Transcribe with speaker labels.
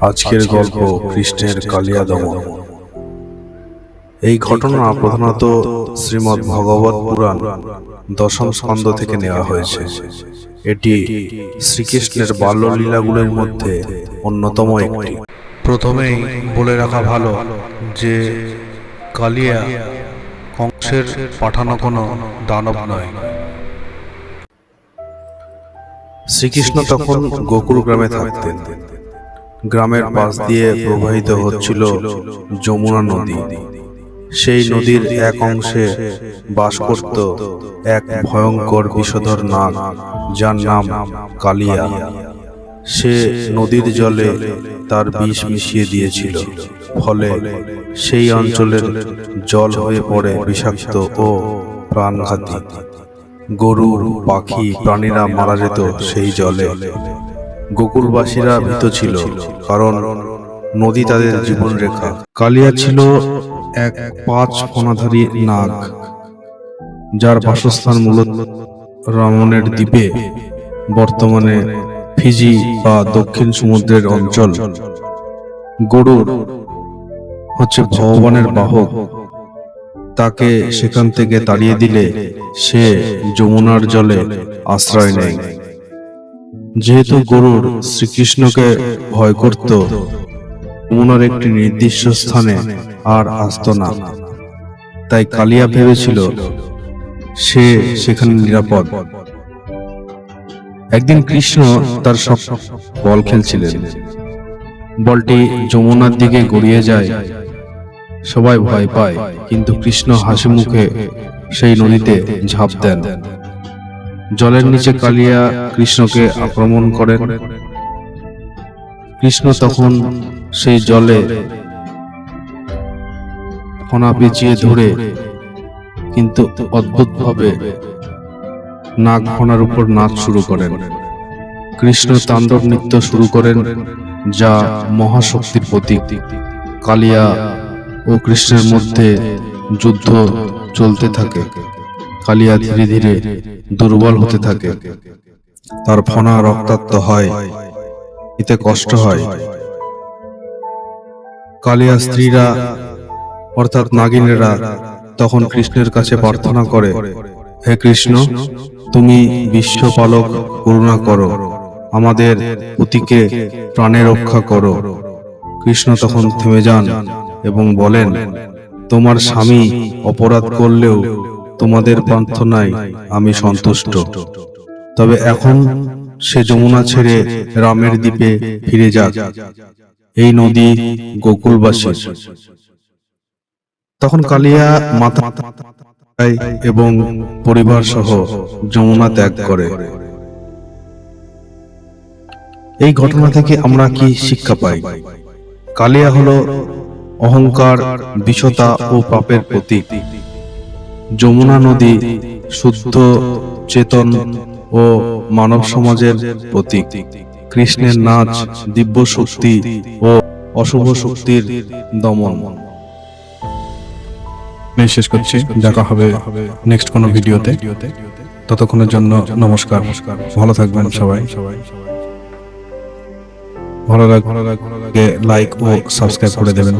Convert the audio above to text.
Speaker 1: আজকের গল্প কৃষ্ণের কালিয়া দমন। এই ঘটনা প্রধানত শ্রীমদ্ ভগবত পুরাণ দশম স্কন্ধ থেকে নেওয়া হয়েছে। এটি শ্রীকৃষ্ণের বাল্যলীলাগুলির মধ্যে অন্যতম একটি। প্রথমেই বলে রাখা ভালো যে কালিয়া কংসের পাঠানো কোনো দানব নয়। শ্রীকৃষ্ণ তখন গোকুল গ্রামে থাকতেন। গ্রামের পাশ দিয়ে প্রবাহিত হচ্ছিল যমুনা নদী। সেই নদীর এক অংশে বাস করত এক ভয়ঙ্কর বিষধর নাগ যার নাম কালিয়া। সে নদীর জলে তার বিষ মিশিয়ে দিয়েছিল। ফলে সেই অঞ্চলের জল হয়ে পড়ে বিষাক্ত ও প্রাণঘাতী। গরু পাখি প্রাণীরা মারা যেত সেই জলে। গোকুলবাসীরা ভীত ছিল কারণ নদী তাদের জীবন রেখা। কালিয়া ছিল এক পাঁচ ফণাধারী নাগ যার বাসস্থান মূলত রামনের দ্বীপে বর্তমানে ফিজি বা দক্ষিণ সমুদ্রের অঞ্চল। গরুর হচ্ছে ভগবানের বাহক। তাকে সেখান থেকে তাড়িয়ে দিলে সে যমুনার জলে আশ্রয় নেয়। যেহেতু গরুর শ্রীকৃষ্ণকে ভয় করত যমুনার একটি নির্দিষ্ট স্থানে আর আসত না। তাই কালিয়া ভেবেছিল সে সেখানে নিরাপদ। একদিন কৃষ্ণ তার সব বল খেলছিলেন। বলটি যমুনার দিকে গড়িয়ে যায়। সবাই ভয় পায় কিন্তু কৃষ্ণ হাসি মুখে সেই নদীতে ঝাঁপ দেন। জলের নিচে কালিয়া কৃষ্ণকে আক্রমণ করেন। কৃষ্ণ তখন সেই জলে ফনা পেঁচিয়ে ধরে কিন্তু অদ্ভুতভাবে নাগ ফনার উপর নাচ শুরু করেন। কৃষ্ণ তাণ্ডব নৃত্য শুরু করেন যা মহাশক্তির প্রতীক। কালিয়া ও কৃষ্ণের মধ্যে যুদ্ধ চলতে থাকে। কালিয়া ধীরে ধীরে দুর্বল হতে থাকে। তার ফনা রক্তাক্ত হয়। এতে কষ্ট হয়। কালিয়া স্ত্রীরা, অর্থাৎ নাগিনেরা, তখন কৃষ্ণের কাছে প্রার্থনা করে, হে কৃষ্ণ, তুমি বিশ্বপালক করুণা করো। আমাদের পুতিকে প্রাণে রক্ষা করো। কৃষ্ণ তখন থেমে যান এবং বলেন, তোমার স্বামী অপরাধ করলেও তোমাদের প্রার্থনায় আমি সন্তুষ্ট। তবে এখন সে যমুনা ছেড়ে রামের দ্বীপে ফিরে যাক। এই নদী গোকুলবাসী তখন কালিয়া খায় এবং পরিবার সহ যমুনা ত্যাগ করে। এই ঘটনা থেকে আমরা কি শিক্ষা পাই? কালিয়া হলো অহংকার, বিষতা ও পাপের প্রতীক। যমুনা নদী, শুদ্ধ, চেতন ও মানব সমাজের প্রতীক। কৃষ্ণের নাচ, দিব্য শক্তি ও অশুভ শক্তির দমন।
Speaker 2: শেষ করছি। দেখা হবে নেক্সট কোনো ভিডিওতে। ততক্ষণের জন্য নমস্কার। ভালো থাকবেন সবাই। ভালো লাগ লাইক ও সাবস্ক্রাইব করে দেবেন।